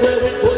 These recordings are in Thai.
เ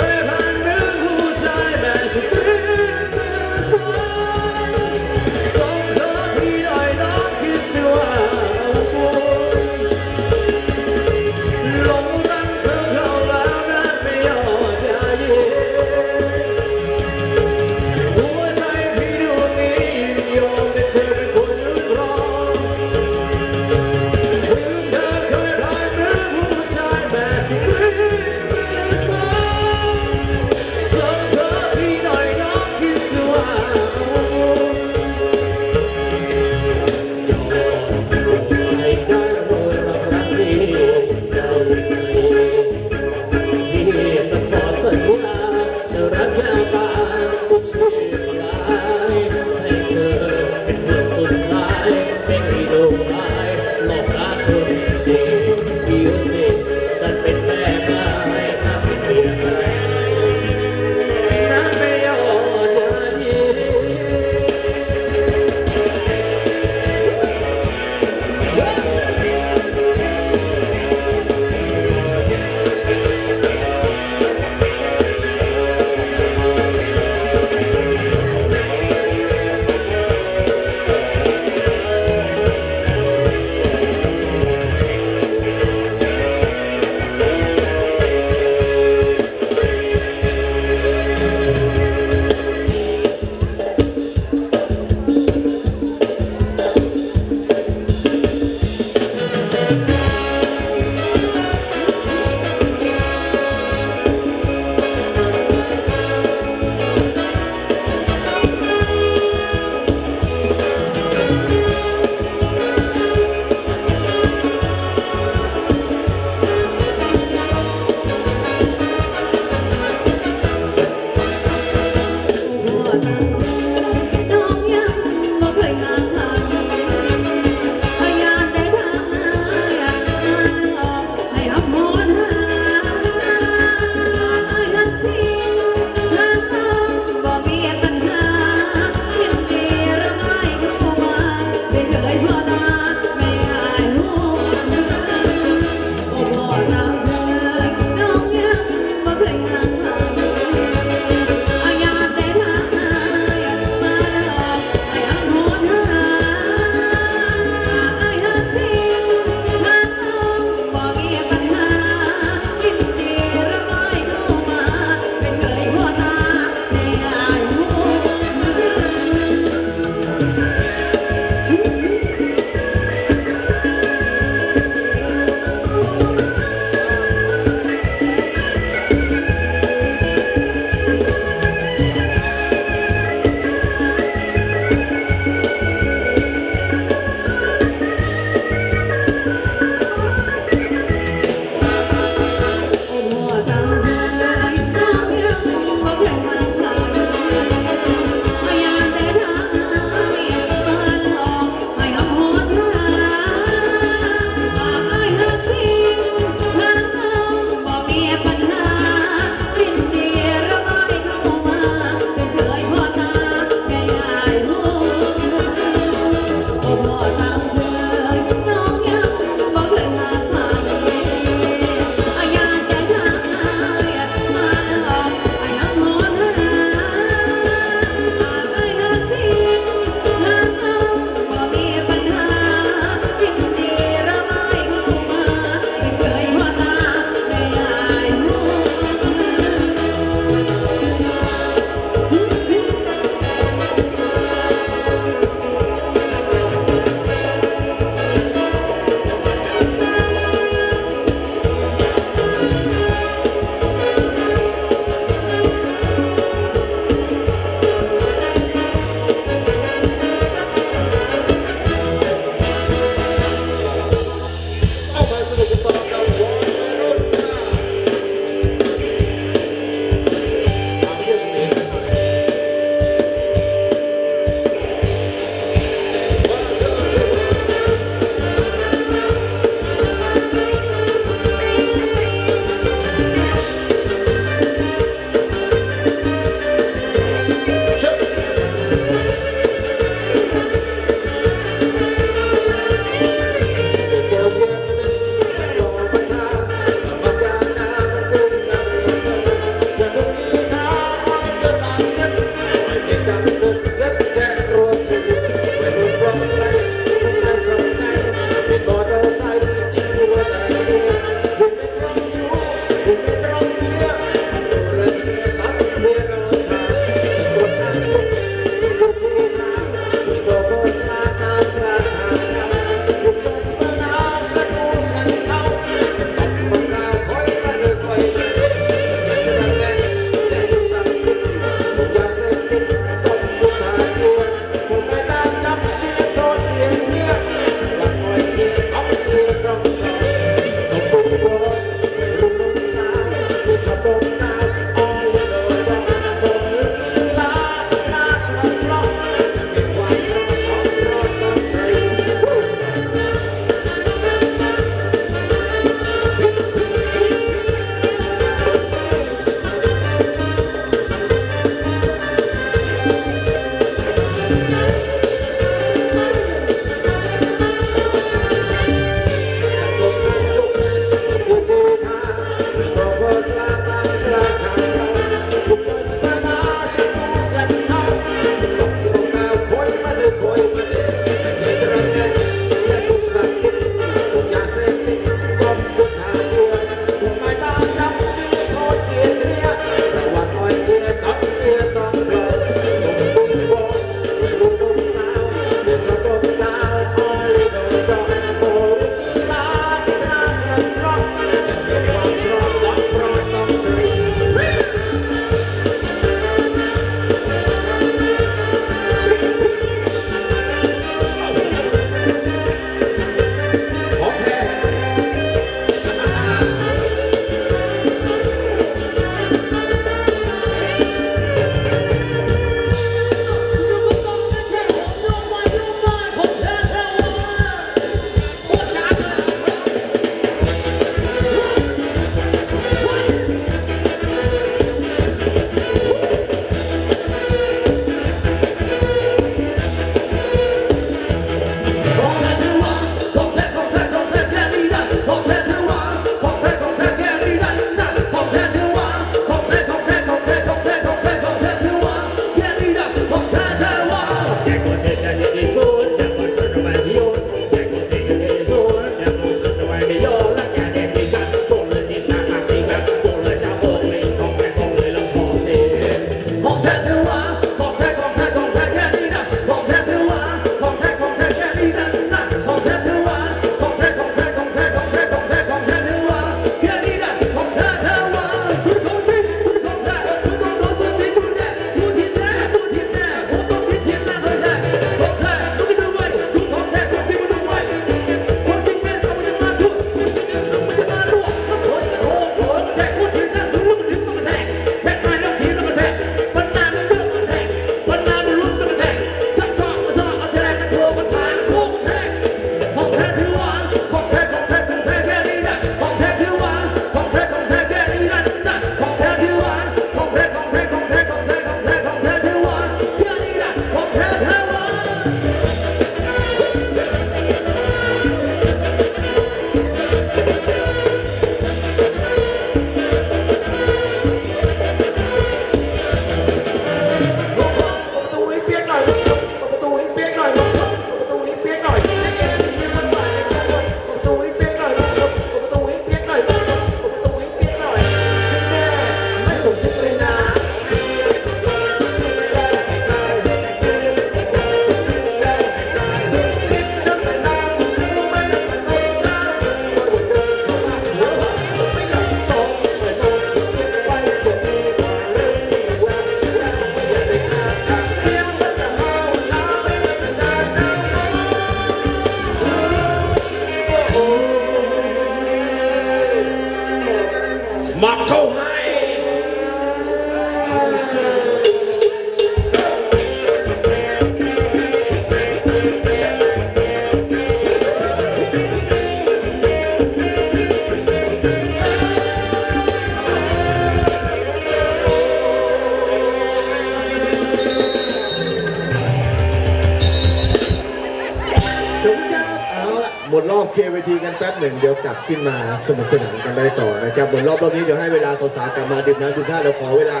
สนุกสนานกันได้ต่อนะครับหมดรอบรอบนี้เดี๋ยวให้เวลาสาวๆกลับมาดื่มน้ำดื่มท่าเดี๋ยวขอเวลา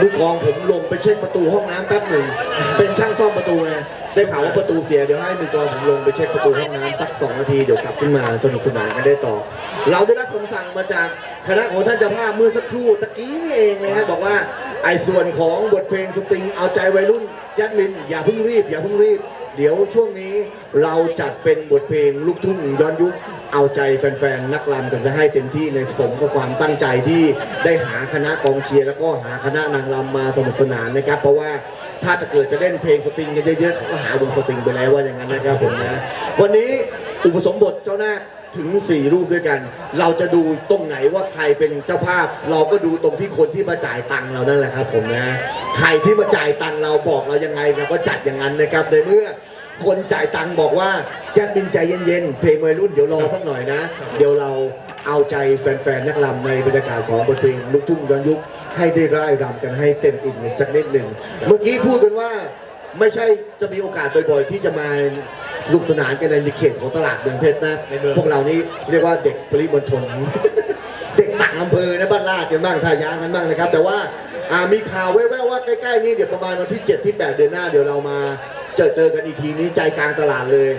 ลูกกองผมลงไปเช็คประตูห้องน้ำแป๊บหนึ่งเป็นช่างซ่อมประตูไงได้ข่าวว่าประตูเสียเดี๋ยวให้มือกองผมลงไปเช็คประตูห้องน้ำสักสองนาทีเดี๋ยวกลับขึ้นมาสนุกสนานกันได้ต่อ เราได้รับคำสั่งมาจากคณะของท่านเจ้าภาพเมื่อสักครู่ตะกี้นี่เองนะครับบอกว่าไอ้ส่วนของบทเพลงสตริงเอาใจวัยรุ่นยัดมินอย่าเพิ่งรีบอย่าเพิ่งรีบ เดี๋ยวช่วงนี้เราจัดเป็นบทเพลงลูกทุ่งย้อนยุค เอาใจแฟนๆ นักรำกันจะให้เต็มที่ในสมกับความตั้งใจที่ได้หาคณะกองเชียร์แล้วก็หาคณะนางรำมาสนุกสนานนะครับ เพราะว่าถ้าจะเกิดจะเล่นเพลงสตริงกันเยอะๆเขาก็หาวงสตริงไปแล้วว่าอย่างนั้นนะครับผมนะวันนี้อุปสมบทเจ้าหน้า ถึง 4 รูปด้วยกัน เราจะดูตรงไหนว่าใครเป็นเจ้าภาพ เราก็ดูตรงที่คนที่มาจ่ายตังค์เรานั่นแหละครับผมนะ ใครที่มาจ่ายตังค์เราบอกเรายังไงเราก็จัดอย่างนั้นนะครับในเมื่อคนจ่ายตังค์บอกว่าแจ็คบินใจเย็นๆเพลงวัยรุ่นเดี๋ยวรอสักหน่อยนะ เดี๋ยวเราเอาใจแฟนๆนักรำในบรรยากาศของบทเพลงลูกทุ่งย้อนยุคให้ได้ร่ายรำกันให้เต็มอิ่มสักนิดหนึ่งเมื่อกี้พูดกันว่าไม่ใช่จะมีโอกาสบ่อยๆที่จะมา สนุกสนานกันในเขตของตลาดเมืองเพชรนะพวกเรานี่เรียกว่าเด็กปริมณฑลเด็กต่างอำเภอนะบ้านลาดกันบ้างท่ายางกันบ้างนะครับ แต่ว่าอ่ามีข่าวแว่วๆว่าใกล้ๆนี้เดี๋ยวประมาณวันที่ 7 ที่ 8 เดือนหน้าเดี๋ยวเรามาเจอเจอกันอีกทีนี้ใจกลางตลาดเลย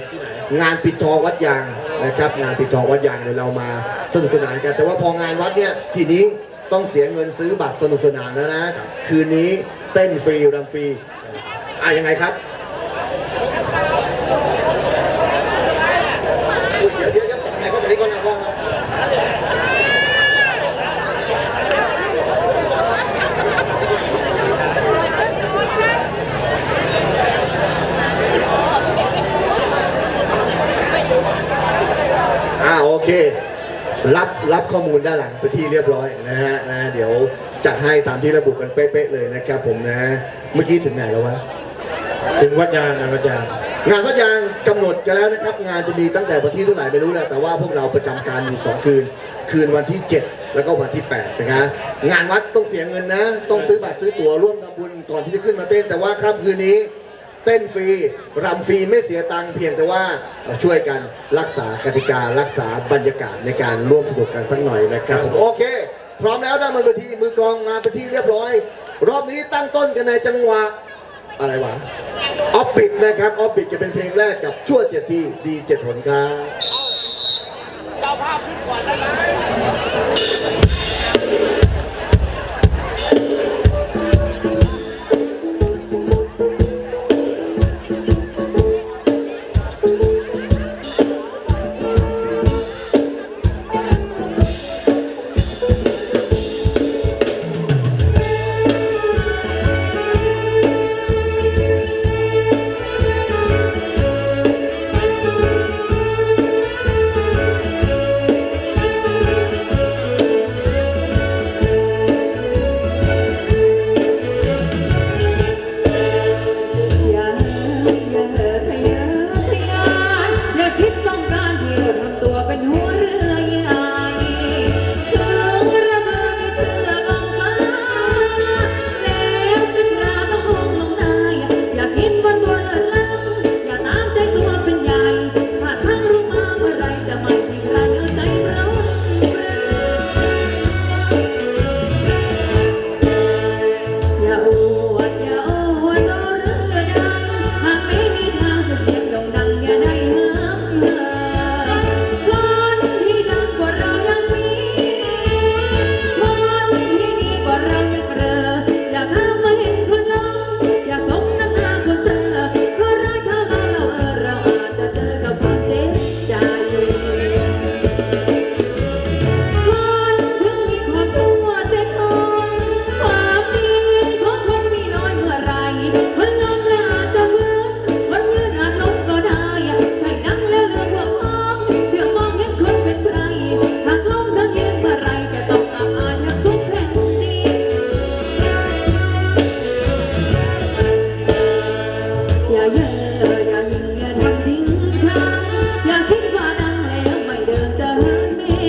งานปิดทองวัดยางนะครับ งานปิดทองวัดยางเดี๋ยวเรามาสนุกสนานกัน แต่ว่าพองานวัดเนี่ยทีนี้ต้องเสียเงินซื้อบัตรสนุกสนานแล้วนะ คืนนี้เต้นฟรีรำฟรีอะยังไงครับอุ๊ยเดี๋ยวเดี๋ยวเดี๋ยวทำไงก็จะได้ก่อนนะว่า อ่าโอ เค รับรับข้อมูลด้านหลังไปนที่เรียบร้อยนะฮะนะเดี๋ยวจัดให้ตามที่ระบุกันเป๊ะๆเลยนะครับผมนะ เมื่อกี้ถึงไหนแล้ววะ ถึงวัดยางนะวัดยางงานวัดยางกำหนดกันแล้วนะครับ งานจะมีตั้งแต่วันที่เท่าไหร่ไม่รู้แหละแต่ว่าพวกเราประจำการอยู่ 2 คืน คืนวันที่ 7 แล้วก็วันที่8นะครับงานวัดต้องเสียเงินนะ ต้องซื้อบัตรซื้อตั๋วร่วมทำบุญก่อนที่จะขึ้นมาเต้น แต่ว่าค่ำคืนนี้ เต้นฟรีรำฟรีไม่เสียตังค์เพียงแต่ว่าช่วยกันรักษากติการักษาบรรยากาศในการร่วมสนุกกันสักหน่อยนะครับผมโอเค พร้อมแล้วด้านบนเวทีมือกลองมาเป็นที่เรียบร้อย รอบนี้ตั้งต้นกันในจังหวะอะไรวะออฟบิดนะครับออฟบิดจะเป็นเพลงแรกกับชั่วเจ็ดทีดีเจ็ดหนครับอย่า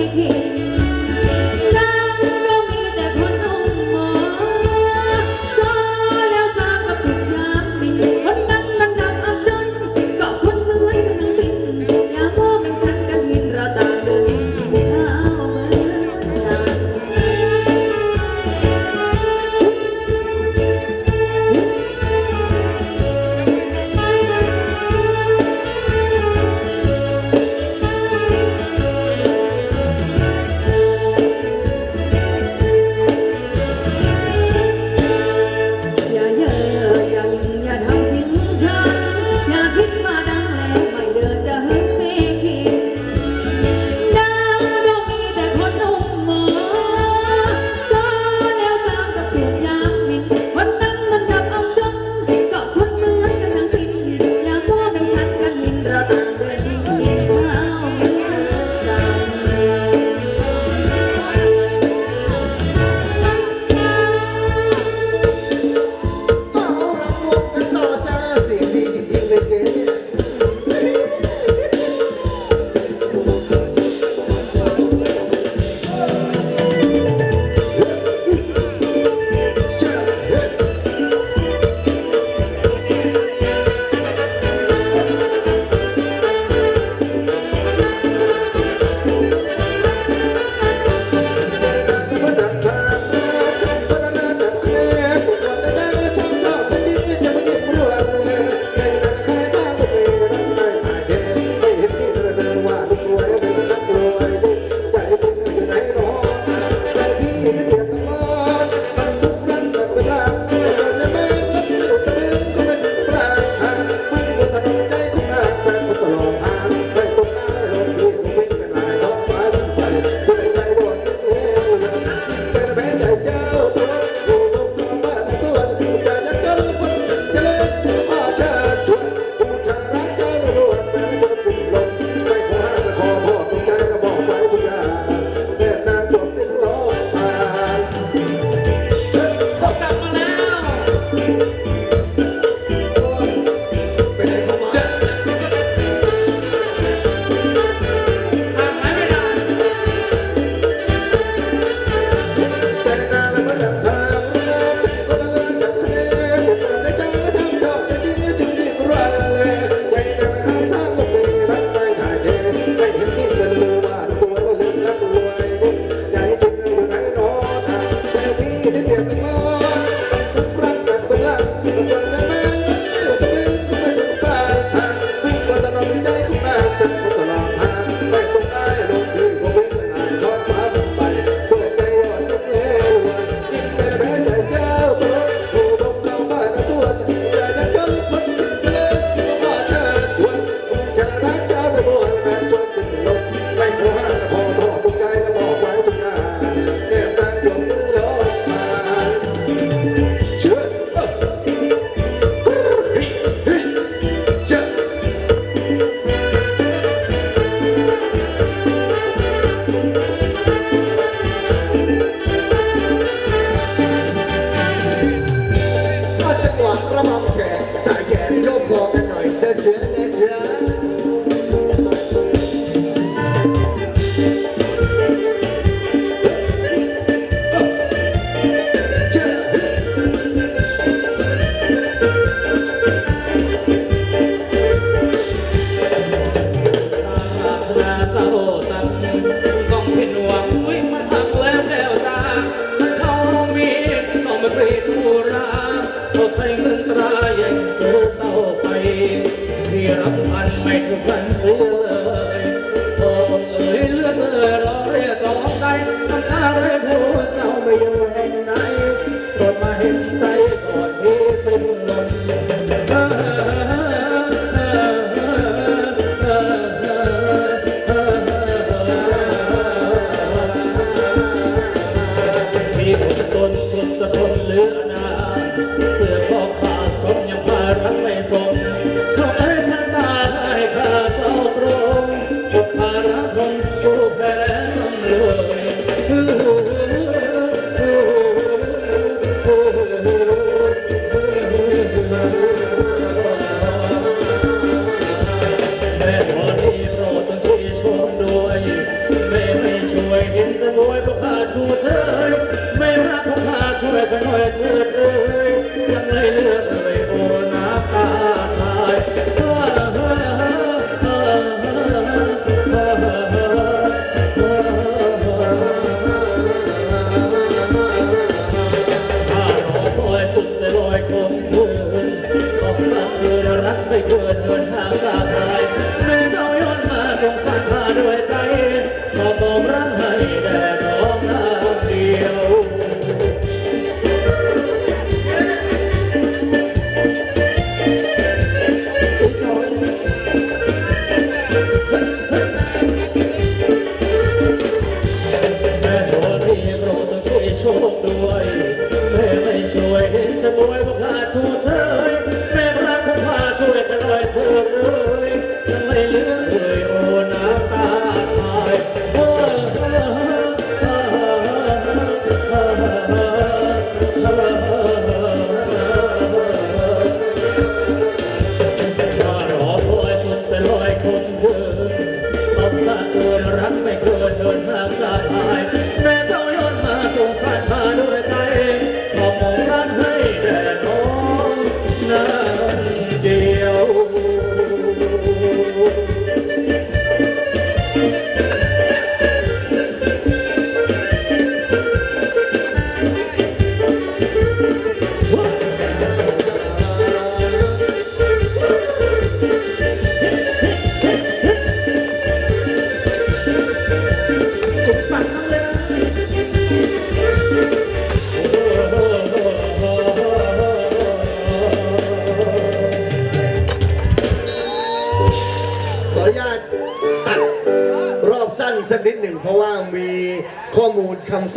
น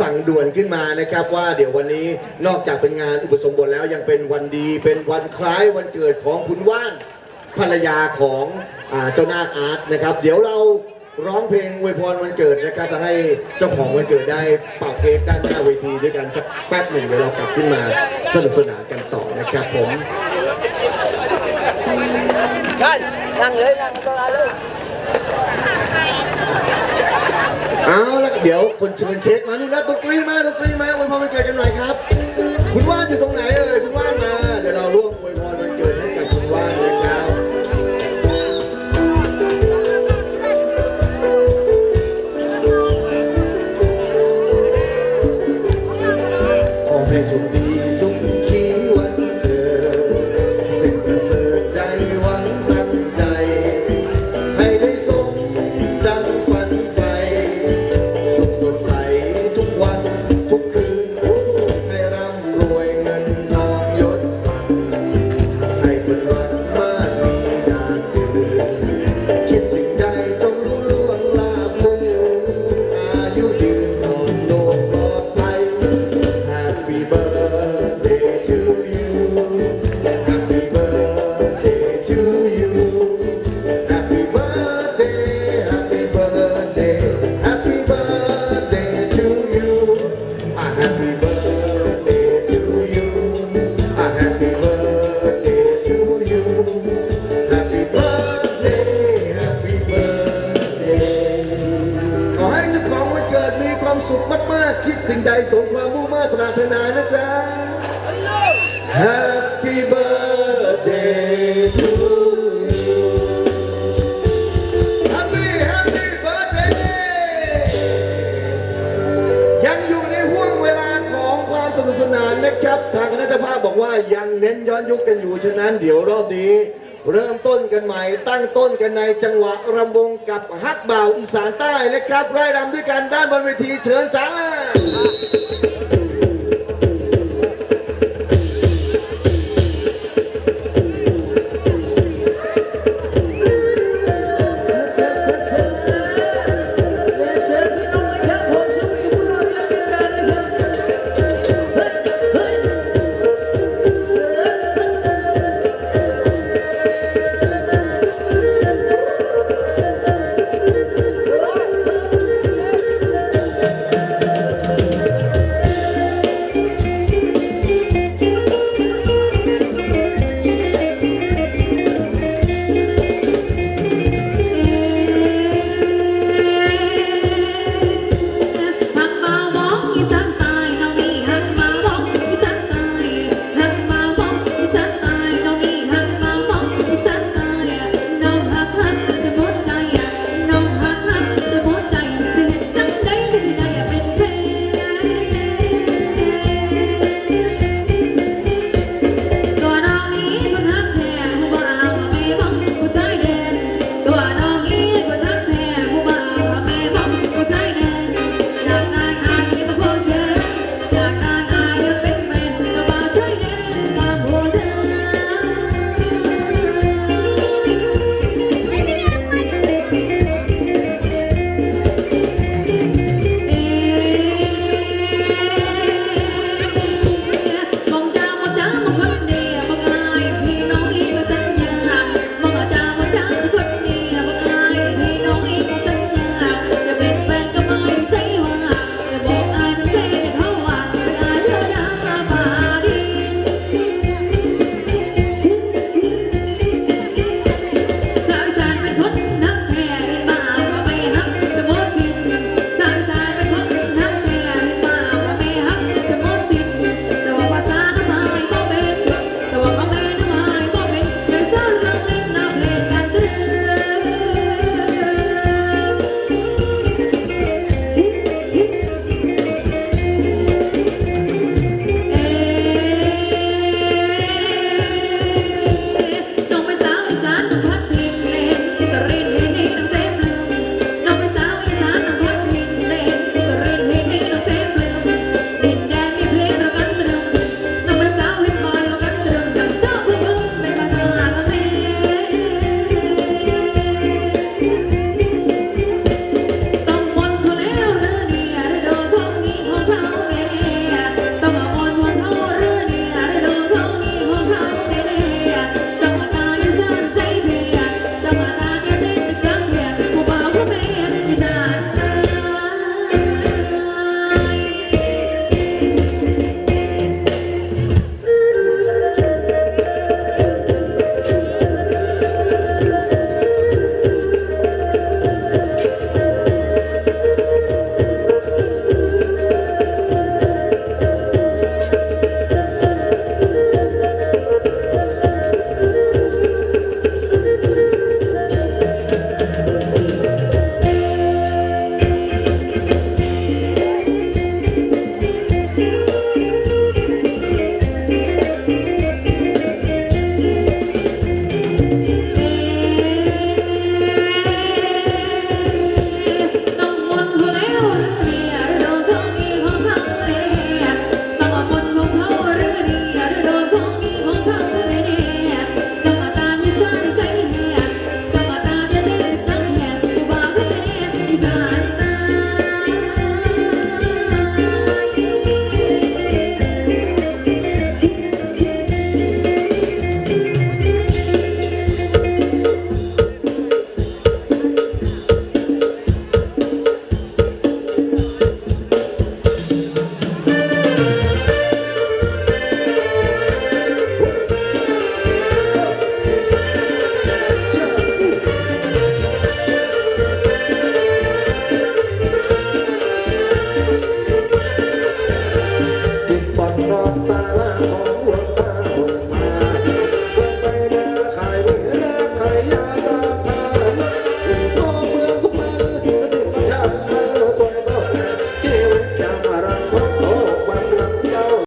สั่งด่วนขึ้นมานะครับว่าเดี๋ยววันนี้นอกจากเป็นงานอุปสมบทแล้วยังเป็นวันดี เป็นวันคล้ายวันเกิดของคุณว่านภรรยาของอเจ้านาคอาร์ตนะครับ เดี๋ยวเราร้องเพลงอวยพรวันเกิดนะครับจะให้เจ้าของวันเกิดได้เป่าเค้กด้านหน้าเวทีด้วยกันสักแป๊บหนึ่งเดี๋ยวเรากลับขึ้นมาสนุกสนานกันต่อนะครับผมนั่งนั่งเลยนั่งตรงเลยเอาล เดี๋ยวคนเชิญเค้กมานู่นแล้วดนตรีมาดนตรีมาอวนพ่รวันเกิดกันหน่อยครับ คุณว่านอยู่ตรงไหนเอ่ยคุณว่านมา ธนานะจ๊ะ Happy birthday to you Happy Happy birthday ยังอยู่ในห่วงเวลาของความสนุกสนานนะครับ ทางคณะเจ้าภาพบอกว่ายังเน้นย้อนยุคกันอยู่ ฉะนั้นเดี๋ยวรอบนี้ เริ่มต้นกันใหม่ ตั้งต้นกันในจังหวะรำวงกับฮักบ่าวอีสานใต้นะครับไร่รำด้วยกันด้านบนเวทีเชิญจ้า